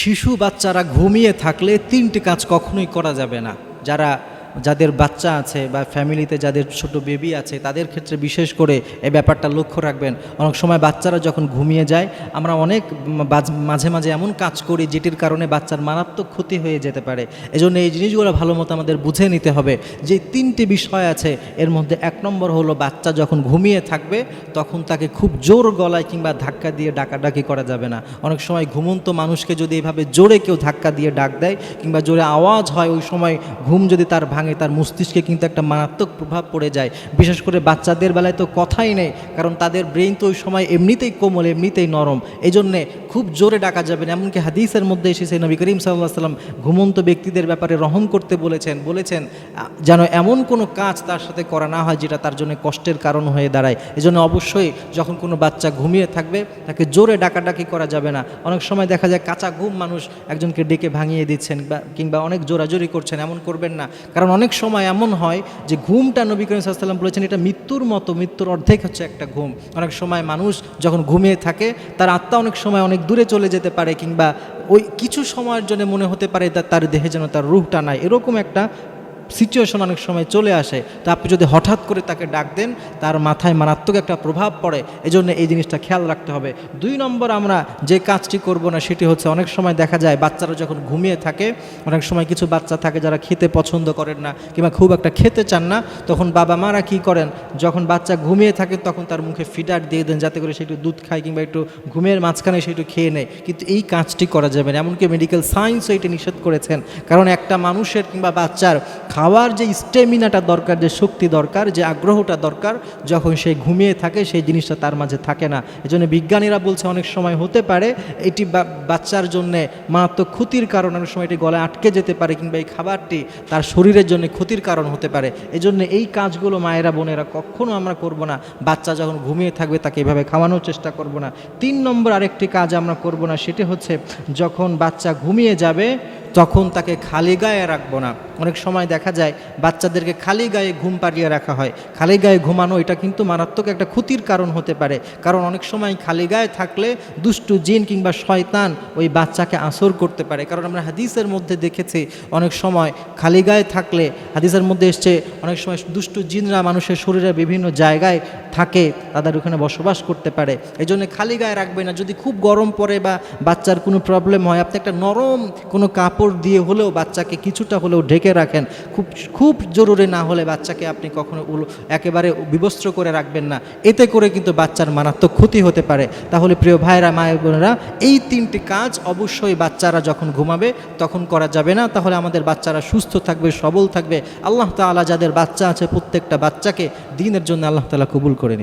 শিশু বাচ্চারা ঘুমিয়ে থাকলে তিনটি কাজ কখনোই করা যাবে না। যারা যাদের বাচ্চা আছে বা ফ্যামিলিতে যাদের ছোট বেবি আছে, তাদের ক্ষেত্রে বিশেষ করে এই ব্যাপারটা লক্ষ্য রাখবেন। অনেক সময় বাচ্চারা যখন ঘুমিয়ে যায়, আমরা অনেক মাঝে মাঝে এমন কাজ করি যেটির কারণে বাচ্চার মারাত্মক ক্ষতি হয়ে যেতে পারে। এজন্য এই জিনিসগুলো ভালো মতো আমাদের বুঝে নিতে হবে যে তিনটি বিষয় আছে। এর মধ্যে এক নম্বর হলো বাচ্চা যখন ঘুমিয়ে থাকবে, তখন তাকে খুব জোর গলায় কিংবা ধাক্কা দিয়ে ডাকাডাকি করা যাবে না। অনেক সময় ঘুমন্ত মানুষকে যদি এভাবে জোরে কেউ ধাক্কা দিয়ে ডাক দেয় কিংবা জোরে আওয়াজ হয়, ওই সময় ঘুম যদি তার ভাঙে তার মস্তিষ্কে কিন্তু একটা মারাত্মক প্রভাব পড়ে যায়। বিশেষ করে বাচ্চাদের বেলায় তো কথাই নেই, কারণ তাদের ব্রেন তো ওই সময় এমনিতেই কোমল, এমনিতেই নরম। এই জন্যে খুব জোরে ডাকা যাবে না। এমনকি হাদিসের মধ্যে এসেছে, নবী করিম সাল্লাহ সাল্লাম ঘুমন্ত ব্যক্তিদের ব্যাপারে রহম করতে বলেছেন বলেছেন যেন এমন কোনো কাজ তার সাথে করা না হয় যেটা তার জন্য কষ্টের কারণ হয়ে দাঁড়ায়। এজন্য অবশ্যই যখন কোনো বাচ্চা ঘুমিয়ে থাকবে, তাকে জোরে ডাকাডাকি করা যাবে না। অনেক সময় দেখা যায় কাঁচা ঘুম মানুষ একজনকে ডেকে ভাঙিয়ে দিচ্ছেন বা, কিংবা অনেক জোরাজোরি করছেন, এমন করবেন না। কারণ অনেক সময় এমন হয় যে ঘুমটা নবী করিম সাল্লাম বলেছেন, এটা মৃত্যুর মতো, মৃত্যুর অর্ধেক হচ্ছে একটা ঘুম। অনেক সময় মানুষ যখন ঘুমিয়ে থাকে, তার আত্মা অনেক সময় অনেক দূরে চলে যেতে পারে কিংবা ওই কিছু সময়ের জন্য মনে হতে পারে তার দেহে যেন তার রুহটা নাই। এরকম একটা সিচুয়েশন অনেক সময় চলে আসে। তো আপনি যদি হঠাৎ করে তাকে ডাক দেন, তার মাথায় মারাত্মক একটা প্রভাব পড়ে। এজন্য এই জিনিসটা খেয়াল রাখতে হবে। দুই নম্বর আমরা যে কাজটি করব না, সেটি হচ্ছে অনেক সময় দেখা যায় বাচ্চারা যখন ঘুমিয়ে থাকে, অনেক সময় কিছু বাচ্চা থাকে যারা খেতে পছন্দ করেন না কিংবা খুব একটা খেতে চান না, তখন বাবা মারা কি করেন? যখন বাচ্চা ঘুমিয়ে থাকে, তখন তার মুখে ফিডার দিয়ে দেন যাতে করে সে একটু দুধ খায় কিংবা একটু ঘুমের মাঝখানে সে একটু খেয়ে নেয়। কিন্তু এই কাজটি করা যাবে না। এমনকি মেডিকেল সায়েন্সও এটি নিষেধ করেছেন। কারণ একটা মানুষের কিংবা বাচ্চার খাওয়ার যে স্টেমিনাটা দরকার, যে শক্তি দরকার, যে আগ্রহটা দরকার, যখন সে ঘুমিয়ে থাকে, সেই জিনিসটা তার মাঝে থাকে না। এজন্য বিজ্ঞানীরা বলছে অনেক সময় হতে পারে এটি বাচ্চার জন্য মারাত্মক ক্ষতির কারণ। অনেক সময় এটি গলায় আটকে যেতে পারে কিংবা এই খাবারটি তার শরীরের জন্য ক্ষতির কারণ হতে পারে। এজন্য এই কাজগুলো মায়েরা, বোনেরা কখনো আমরা করব না। বাচ্চা যখন ঘুমিয়ে থাকবে, তাকে এভাবে খাওয়ানোর চেষ্টা করব না। তিন নম্বর আরেকটি কাজ আমরা করব না, সেটি হচ্ছে যখন বাচ্চা ঘুমিয়ে যাবে তখন তাকে খালি গায়ে রাখব না। অনেক সময় দেখা যায় বাচ্চাদেরকে খালি গায়ে ঘুম পাড়িয়ে রাখা হয়। খালি গায়ে ঘুমানো এটা কিন্তু মারাত্মক একটা ক্ষতির কারণ হতে পারে। কারণ অনেক সময় খালি গায়ে থাকলে দুষ্টু জিন কিংবা শয়তান ওই বাচ্চাকে আসর করতে পারে। কারণ আমরা হাদিসের মধ্যে দেখেছি, অনেক সময় খালি গায়ে থাকলে হাদিসের মধ্যে এসছে, অনেক সময় দুষ্টু জিনরা মানুষের শরীরের বিভিন্ন জায়গায় থাকে, তাদের ওখানে বসবাস করতে পারে। এই জন্য খালি গায়ে রাখবে না। যদি খুব গরম পড়ে বা বাচ্চার কোনো প্রবলেম হয়, আপনি একটা নরম কোনো কাপড় দিয়ে হলেও বাচ্চাকে কিছুটা হলেও ঢেকে রাখেন। খুব খুব জরুরি না হলে বাচ্চাকে আপনি কখনো একেবারে বিবস্ত্র করে রাখবেন না। এতে করে কিন্তু বাচ্চার মারাত্মক ক্ষতি হতে পারে। তাহলে প্রিয় ভাইরা মায়ের বোনেরা, এই তিনটি কাজ অবশ্যই বাচ্চারা যখন ঘুমাবে, তখন করা যাবে না। তাহলে আমাদের বাচ্চারা সুস্থ থাকবে, সবল থাকবে। আল্লাহ তাআলা যাদের বাচ্চা আছে, প্রত্যেকটা বাচ্চাকে দিনের জন্য আল্লাহ তাআলা কবুল করে